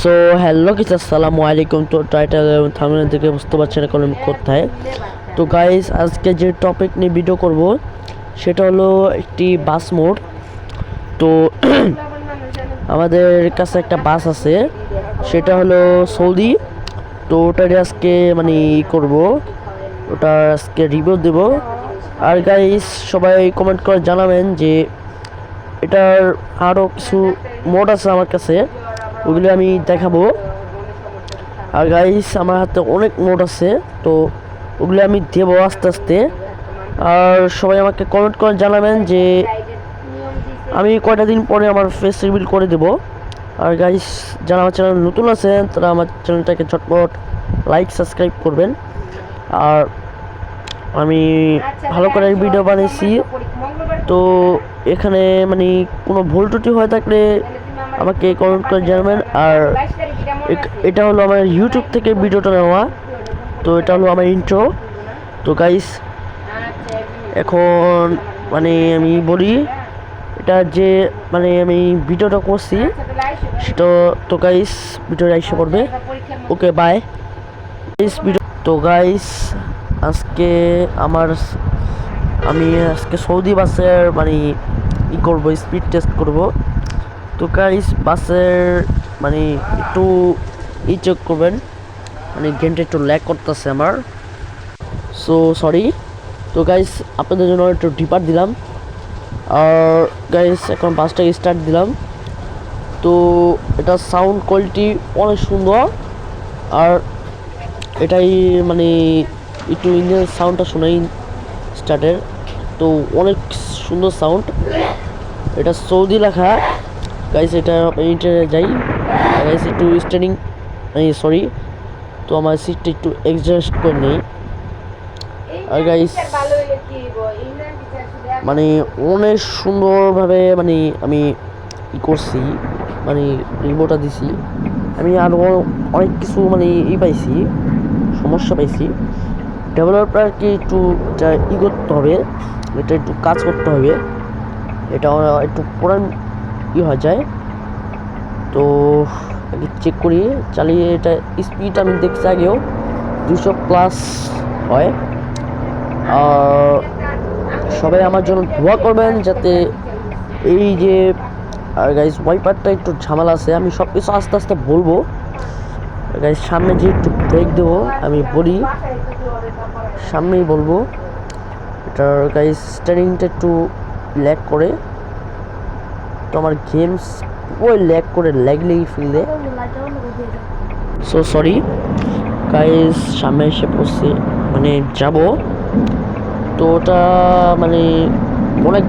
So hello কিছু আসসালামু আলাইকুম তো টাইটেল এবং থামনেল থেকে বুঝতে পারছেন এখন আমি কোথায়। তো গাইস আজকে যে টপিক নিয়ে ভিডিও করব, সেটা হলো একটি বাস মোড়। তো আমাদের কাছে একটা বাস আছে, সেটা হলো সৌদি। তো ওটার আজকে মানে করব ওটা আজকে রিভিউ দেব। আর গাইস সবাই কমেন্ট করে জানাবেন যে এটার আরও কিছু মোড আছে আমার কাছে। ওগুলো আমি দেখাবো। আর গাইস আমার হাতে অনেক নোট আছে, তো ওগুলো আমি দেবো আস্তে আস্তে। আর সবাই আমাকে কমেন্ট করে জানাবেন যে আমি কয়টা দিন পরে আমার ফেস রিভিল করে দেব। আর গাইস যারা আমার চ্যানেল নতুন আছেন, তারা আমার চ্যানেলটাকে ঝটপট লাইক সাবস্ক্রাইব করবেন। আর আমি ভালো করে ভিডিও বানিয়েছি। তো এখানে মানে কোনো ভুল ত্রুটি হয়ে থাকলে আমাকে কমেন্ট করে জানাবেন, আর এটা হলো আমার ইউটিউব থেকে ভিডিওটা নেওয়া। তো এটা হলো আমার ইন্ট্রো তো গাইস এখন মানে আমি বলি, এটা যে মানে আমি ভিডিওটা করছি, সেটা তো গাইস ভিডিওটা এসে করবে ওকে বাই গাইস ভিডিও তো গাইস আজকে আমার আমি আজকে সৌদি বাসের মানে ই করব স্পিড টেস্ট করব। তো গাইস বাসের মানে একটু ই চেক করবেন। মানে গেমটা একটু ল্যাক করতেছে আমার। সো সরি তো গাইস আপনাদের জন্য একটু ডিপার দিলাম। আর গাইস এখন বাসটাকে স্টার্ট দিলাম। তো এটা সাউন্ড কোয়ালিটি অনেক সুন্দর। আর এটাই মানে একটু ইঞ্জিনের সাউন্ডটা শোনাই স্টার্টের তো অনেক সুন্দর সাউন্ড এটা সৌদি লেখা। গাইস এটা ইন্টারনেটে যাই। গাইস একটু স্ট্যান্ডিং সরি তো আমার সিটটা একটু অ্যাডজাস্ট করে নেই। আর গাইস মানে অনেক সুন্দরভাবে মানে আমি ই করছি মানে রিমোটটা দিছি। আমি আরও অনেক কিছু মানে ই পাইছি, সমস্যা পাইছি। ডেভেলপারকে একটু ই করতে হবে, এটা একটু কাজ করতে হবে। এটা একটু পুরান ই হয়ে যায়। তো আগে চেক করি, চালিয়ে এটা স্পিড আমি দেখছি আগেও দুশো প্লাস হয়। আর সবাই আমার জন্য দোয়া করবেন যাতে এই যে গাইজ ওয়াইপারটা একটু ঝামেলা আছে, আমি সব কিছু আস্তে আস্তে বলব। গাইজ সামনে যে একটু ব্রেক দেবো, আমি বলি, সামনেই বলব। এটার গাইজ স্টারিংটা একটু ল্যাক করে। আমার গেমস ওই ল্যাগ করে ল্যাগ লেগে ফেলে সো সরি গাইজ সামনে এসে পড়ছি মানে যাব। তো ওটা মানে অনেক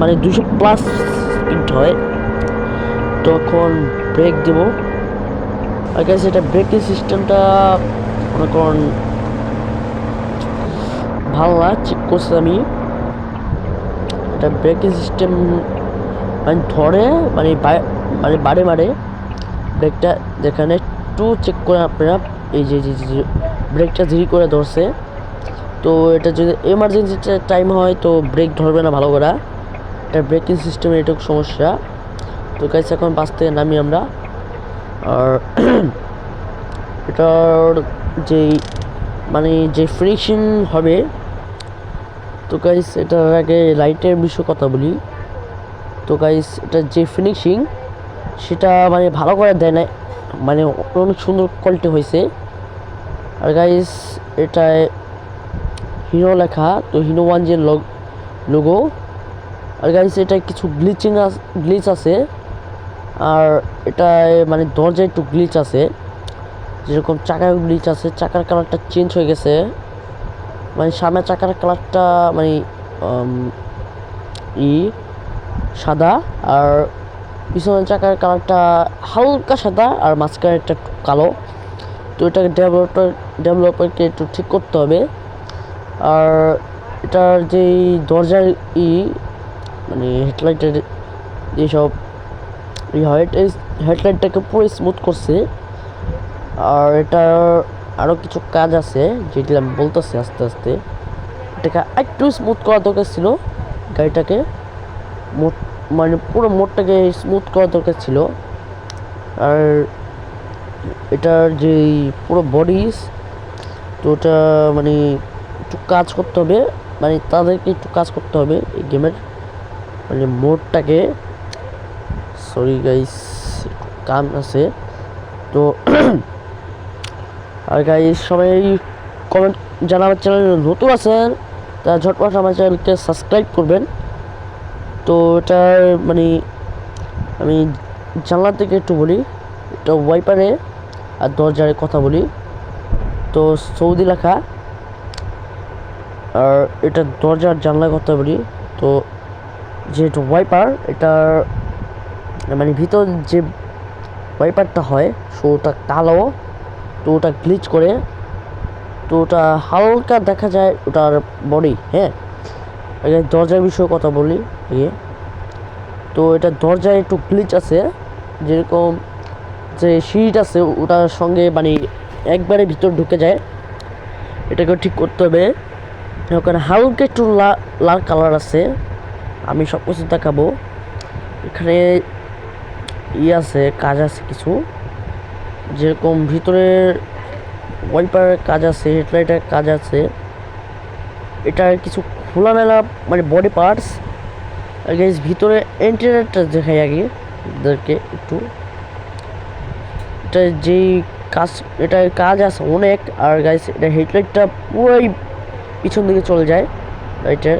মানে দুশো প্লাস স্পিড হয়। তখন ব্রেক দেব। আর গাইজ এটা ব্রেকিং সিস্টেমটা করুন, ভালো না চেক করছি আমি। এটা ব্রেকিং সিস্টেম মানে ধরে মানে মানে বারে বারে ব্রেকটা যেখানে একটু চেক করে আপনারা এই যে ব্রেকটা ধীরে করে ধরছে। তো এটা যদি এমার্জেন্সি টাইম হয়, তো ব্রেক ধরবে না ভালো করে। এটা ব্রেকিং সিস্টেমের এটুকু সমস্যা। তো গাইস এখন বাস থেকে নামি আমরা। আর এটার যে মানে যে ফিনিশিং হবে, তো গাইস এটার আগে লাইটের বিষয়ে কথা বলি। তো গাইস এটা যে ফিনিশিং সেটা মানে ভালো করে দেয় না মানে অনেক সুন্দর কোয়ালিটি হয়েছে। আর গাইস এটায় হিরো লেখা, তো হিরো ওয়ান যে লোগো আর গাইস এটা কিছু গ্লিচিং গ্লিচ আছে। আর এটায় মানে দরজায় একটু গ্লিচ আছে। যেরকম চাকার গ্লিচ আছে, চাকার কালারটা চেঞ্জ হয়ে গেছে। মানে সামনে চাকার কালারটা মানে ই সাদা আর পিছনের চাকার কালারটা হালকা সাদা আর মাঝখানেরটা একটু কালো। তো এটাকে ডেভেলপার ডেভেলপারকে একটু ঠিক করতে হবে। আর এটার যেই দরজার ই মানে হেডলাইটের যেসব ই হয় হেডলাইটটাকে পুরো স্মুথ করছে। আর এটার আরও কিছু কাজ আছে যেটি আমি বলতেছি আস্তে আস্তে। এটাকে একটু স্মুথ করা দরকার ছিল গাড়িটাকে। মানে পুরো মোটটাকে স্মুথ করা দরকার ছিল। আর এটার যে পুরো বডিস তো ওটা মানে একটু কাজ করতে হবে। মানে তাদেরকে একটু কাজ করতে হবে এই গেমের মানে মোডটাকে সরি গাইস কাম আছে। তো আর গাইস সবাই কমেন্ট যারা আমার চ্যানেলে নতুন আছেন তারা ঝটপট আমার চ্যানেলকে সাবস্ক্রাইব করবেন। তো এটা মানে আমি জানলা থেকে একটু বলি, এটা ওয়াইপারে আর দরজার কথা বলি। তো সৌদি লেখা, আর এটা দরজার জানলার কথা বলি। তো যেহেতু ওয়াইপার এটার মানে ভিতর যে ওয়াইপারটা হয়, সো ওটা কালো, তো ওটা গ্লিচ করে, তো ওটা হালকা দেখা যায় ওটার বডি হ্যাঁ? আগে দরজার বিষয়ে কথা বলি ইয়ে তো এটা দরজায় একটু গ্লিচ আছে, যেরকম যে সিট আছে, ওটার সঙ্গে মানে একবারে ভিতর ঢুকে যায়। এটাকে ঠিক করতে হবে। ওখানে হালকা একটু লাল কালার আছে। আমি সব কিছু দেখাবো। এখানে ই আছে, কাজ আছে কিছু। যেরকম ভিতরের ওয়াইপারের কাজ আছে হেডলাইটের কাজ আছে। এটা কিছু খোলামেলা মানে বডি পার্টস আগে ভিতরে ইন্টারনেটটা দেখাই আগে এদেরকে একটু। এটা যেই কাজ এটার কাজ আছে অনেক, আর গাইস এটা হেডলাইটটা পুরোই পিছন দিকে চলে যায় লাইটের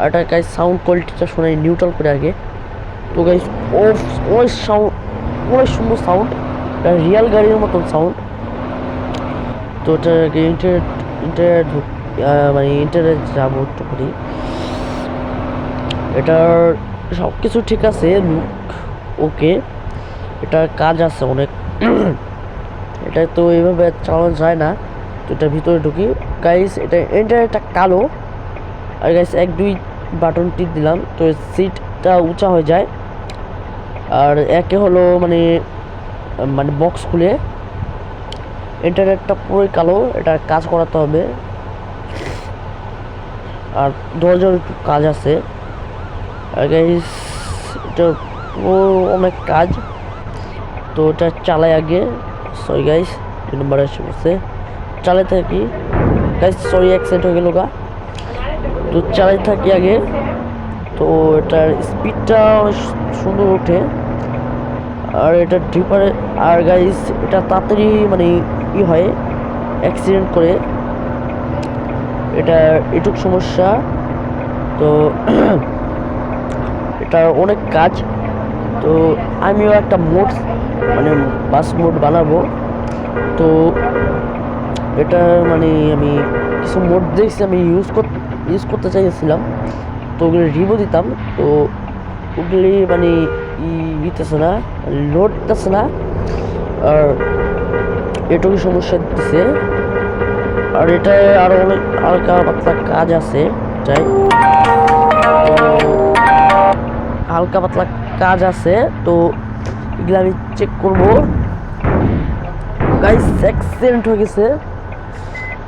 আর এটা গাইস সাউন্ড কোয়ালিটিটা শোনাই নিউট্রাল করে আগে। তো গাইস ও ওই সাউন্ড অনেক সুন্দর সাউন্ড এটা রিয়েল গাড়ির মতন সাউন্ড তো এটা ইন্টারনেট ইন্টারনেট মানে ইন্টারনেট যাব একটু করি। এটার সব কিছু ঠিক আছে লুক ওকে এটার কাজ আছে অনেক। এটা তো এইভাবে চালানো যায় না। তো এটার ভিতরে ঢুকি। গাইস এটা ইন্টারনেটটা কালো। আর গাইস এক, দুই বাটন টিপ দিলাম, তো সিটটা উঁচা হয়ে যায়। আর একে হলো মানে মানে বক্স খুলে। ইন্টারনেটটা পুরোই কালো এটা কাজ করাতে হবে। আর দরজার একটু কাজ আছে। আর গাইস এটা অনেক কাজ। তো ওটা চালাই আগে। সরি গাইস নম্বর এসে পড়ছে। চালাই থাকি। গাইস সরি অ্যাক্সিডেন্ট হয়ে গেল গা। তো চালাই থাকি আগে। তো এটার স্পিডটা সুন্দর ওঠে। আর এটা ডিপারে আর গাইস এটা তাড়াতাড়ি মানে ই হয়। অ্যাক্সিডেন্ট করে। এটা এটুক সমস্যা। তো এটার অনেক কাজ। তো আমিও একটা মোড মানে বাস মোড বানাবো। তো এটা মানে আমি কিছু মোড দেখছি, আমি ইউজ কর ইউজ করতে চাইছিলাম। তো ওগুলি রিভিউ দিতাম। তো ওগুলি মানে ই দিতেছে না লোড দিতেছে না। আর এটুকু সমস্যা দিতেছে। আর এটা আরও অনেক হালকা পাতলা কাজ আছে যাই হালকা পাতলা কাজ আছে, তো এগুলো আমি চেক করব। গাইস অ্যাক্সিডেন্ট হয়ে গেছে।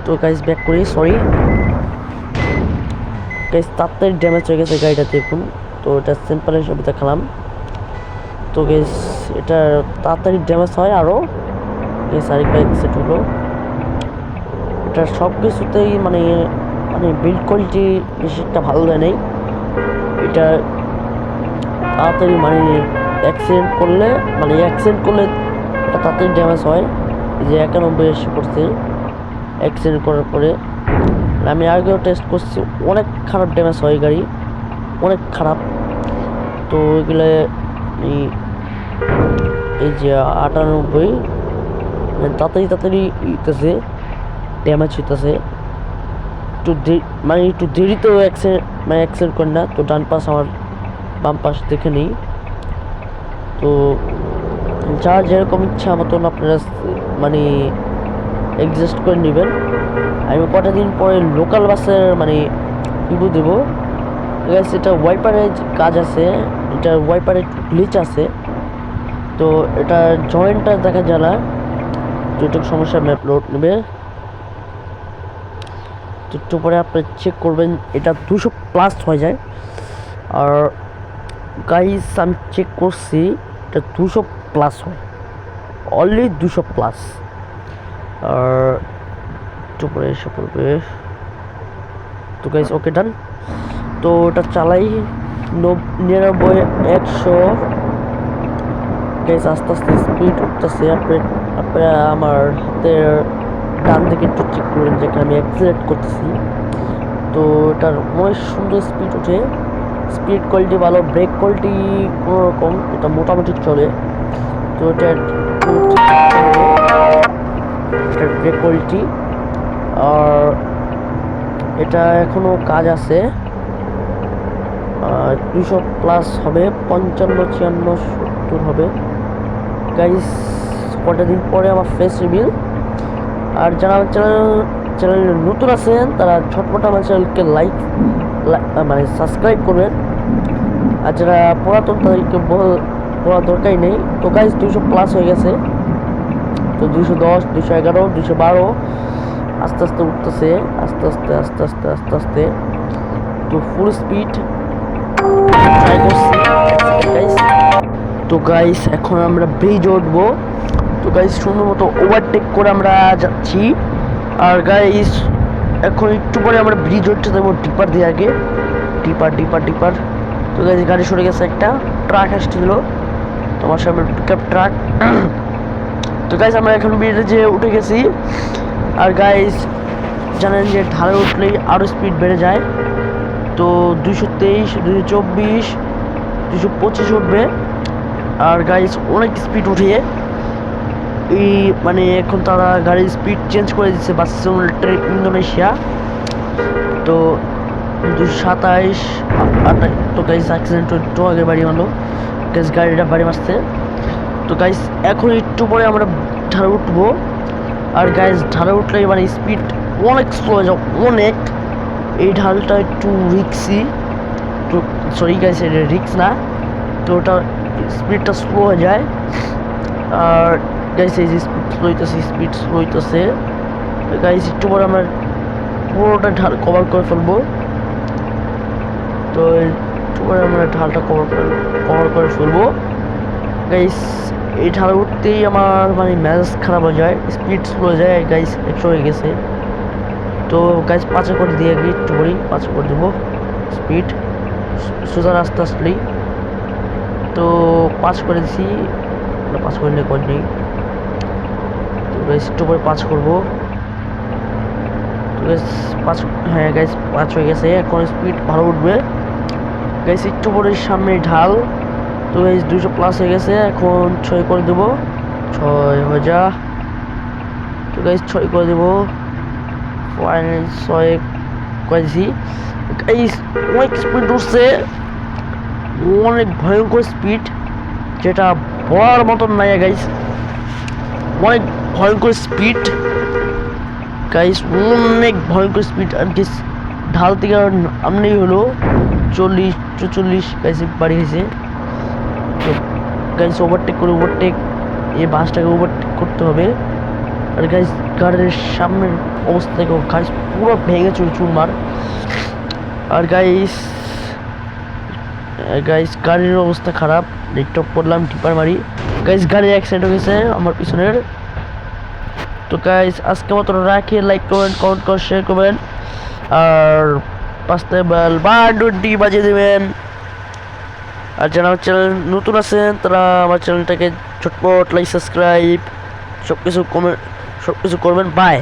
তো গাইস ব্যাক করি সরি গাইস তাড়াতাড়ি ড্যামেজ হয়ে গেছে গাড়িটা দেখুন তো এটা সিম্পলের ছবি দেখালাম তো গাইস এটা তাড়াতাড়ি ড্যামেজ হয় আরও গাইস আরেকবার অ্যাক্সিডেন্ট হলো। এটা সব কিছুতেই মানে মানে বিল্ড কোয়ালিটি বেশি একটা ভালো দেয় নেই। এটা তাড়াতাড়ি মানে অ্যাক্সিডেন্ট করলে মানে অ্যাক্সিডেন্ট করলে এটা তাড়াতাড়ি ড্যামেজ হয়। যে একানব্বই এসে পড়ছে অ্যাক্সিডেন্ট করার পরে। আমি আগেও টেস্ট করছি, অনেক খারাপ ড্যামেজ হয় গাড়ি, অনেক খারাপ। তো এগুলো এই এই যে আটানব্বই মানে তাড়াতাড়ি তাড়াতাড়ি ইতেছে ড্যামেজ হইতেছে। একটু মানে একটু দেরিতেও অ্যাক্সিডেন্ট মানে অ্যাক্সিডেন্ট করে না, তো ডান পাশ আমার বাম পাশ দেখে নিই। তো যার যেরকম ইচ্ছা মতন আপনারা মানে অ্যাডজাস্ট করে নেবেন। আমি কটা দিন পরে লোকাল বাসের মানে রিভিউ দেবো। এটা ওয়াইপারের কাজ আছে, এটা ওয়াইপারের গ্লিচ আছে। তো এটা জয়েন্টটা দেখা যায় না তো সমস্যা ম্যাপ লোড নেবে। তো একটু পরে আপনি চেক করবেন এটা দুশো প্লাস হয়ে যায়। আর গাইস আমি চেক করছি এটা দুশো প্লাস হয়। অনলি দুশো প্লাস আর একটু পরে এসে পড়বে। তো গাইস ওকে ডান তো ওটা চালাই নব- নিরানব্বই একশো। গাইস আস্তে আস্তে স্পিড উঠতেছে। আপনি আপনারা আমার হাতের ডান দিকে একটু চেক করবেন যেখানে আমি অ্যাক্সিলেট করতেছি। তো এটার অনেক সুন্দর স্পিড ওঠে। স্পিড কোয়ালিটি ভালো ব্রেক কোয়ালিটি কোনো রকম এটা মোটামুটি চলে। তো এটা এটার ব্রেক কোয়ালিটি আর এটা এখনও কাজ আছে। দুশো প্লাস হবে, পঞ্চান্ন, ছিয়ান্ন, সত্তর হবে। গাইস কটা দিন পরে আমার ফ্রেশ রিভিল আর যারা চ্যানেল চ্যানেলে নতুন আছেন, তারা ছটপট আমার চ্যানেলকে লাইক মানে সাবস্ক্রাইব করবেন। আর যারা পুরাতন, তাদেরকে বল- দরকারই নেই। তো গাইজ দুশো প্লাস হয়ে গেছে। তো দুশো দশ দুশো এগারো দুশো বারো, আস্তে আস্তে উঠতেছে, আস্তে আস্তে আস্তে আস্তে আস্তে আস্তে। তো ফুল স্পিড তো গাইস এখন আমরা ব্রিজ উঠবো। তো গাইস সুন্দর মতো ওভারটেক করে আমরা যাচ্ছি। আর গাইস এখন একটু পরে আমরা ব্রিজ উঠতে দেবো টিপার দিয়ে আগে। Tipper tipper tipper. তো গাইস গাড়ি সরে গেছে একটা ট্রাক আসছিল। তোমার সামনে পিক আপ ট্রাক তো গাইস আমরা এখন ব্রিজে উঠে গেছি। আর গাইস জানেন যে ঢালে উঠলেই আরও স্পিড বেড়ে যায়। তো দুশো তেইশ দুশো চব্বিশ দুশো পঁচিশ উঠবে। আর গাইস অনেক স্পিড উঠিয়ে এই মানে এখন তারা গাড়ির স্পিড চেঞ্জ করে দিচ্ছে বার্সেলোনা ইন্দোনেশিয়া। তো সাতাইশ তো গাইস অ্যাক্সিডেন্ট একটু আগে বাড়ি মারলো। গাইস গাড়িটা বাড়ি মারছে। তো গাইস এখন একটু পরে আমরা ঢালে উঠবো। আর গাইস ঢালে উঠলে মানে স্পিড অনেক স্লো হয়ে যাও অনেক। এই ঢালটা একটু রিক্সি তো সরি গাইস এটা রিক্স না। তো ওটা স্পিডটা স্লো হয়ে যায়। আর গাইস এই যে স্পিড স্লো হইতেছে স্পিড স্লো হইতেছে গাইস একটু পরে আমরা পুরোটা ঢাল কভার করে ফেলব। তো একটু পরে আমরা ঢালটা কভার করে কভার করে ফেলব। গাইস এই ঢাল উঠতেই আমার মানে ম্যাচ খারাপ হয়ে যায় স্পিড স্লো হয়ে যায় গাইস একশো হয়ে গেছে। তো গাইস পাঁচে করে দিয়ে গিয়ে একটু করি পাঁচ করে দেবো স্পিড সোজা রাস্তা আসলেই। তো পাঁচ করে দিছি। পাঁচ করে করে নেই। পরে পাঁচ করব। পাঁচ হ্যাঁ গাইস পাঁচ হয়ে গেছে। এখন স্পিড ভালো উঠবে। গাইস একটু পরে সামনে ঢাল। তো গাইস দুশো প্লাস হয়ে গেছে। এখন ছয় করে দেবো। ছয় হয়ে যা। তো গাইস ছয় করে দেবো। ফাইনাল ছয় করে দিছি। গাইস অনেক স্পিড উঠছে। অনেক ভয়ঙ্কর স্পিড যেটা বলার মতন নাই গাইস অনেক ভয়ঙ্কর স্পিড গাইস অনেক ভয়ঙ্কর স্পিড কি ঢাল থেকে আমনি হলো চল্লিশ চল্লিশ গাইস বাড়ি গেছে। গাইস ওভারটেক করে ওভারটেক এই বাসটাকে ওভারটেক করতে হবে। আর গাইস গাড়ির সামনের অবস্থা থেকে গাইস পুরো ভেঙে চুর চুরমার আর গাইস গাইস গাড়ির অবস্থা খারাপ। লেকটপ করলাম, টিপার মারি। গাইস গাড়ি অ্যাক্সিডেন্ট হয়ে গেছে আমার পিছনের। তো গাইস আজকে মতো রাখি লাইক করবেন কমেন্ট করে শেয়ার করবেন। আর পাঁচটা বেল বা ডুটি বাজিয়ে দেবেন। আর যারা আমার চ্যানেল নতুন আছেন, তারা আমার চ্যানেলটাকে ছোটপট লাইক সাবস্ক্রাইব সব কিছু কমেন্ট সব কিছু করবেন। বাই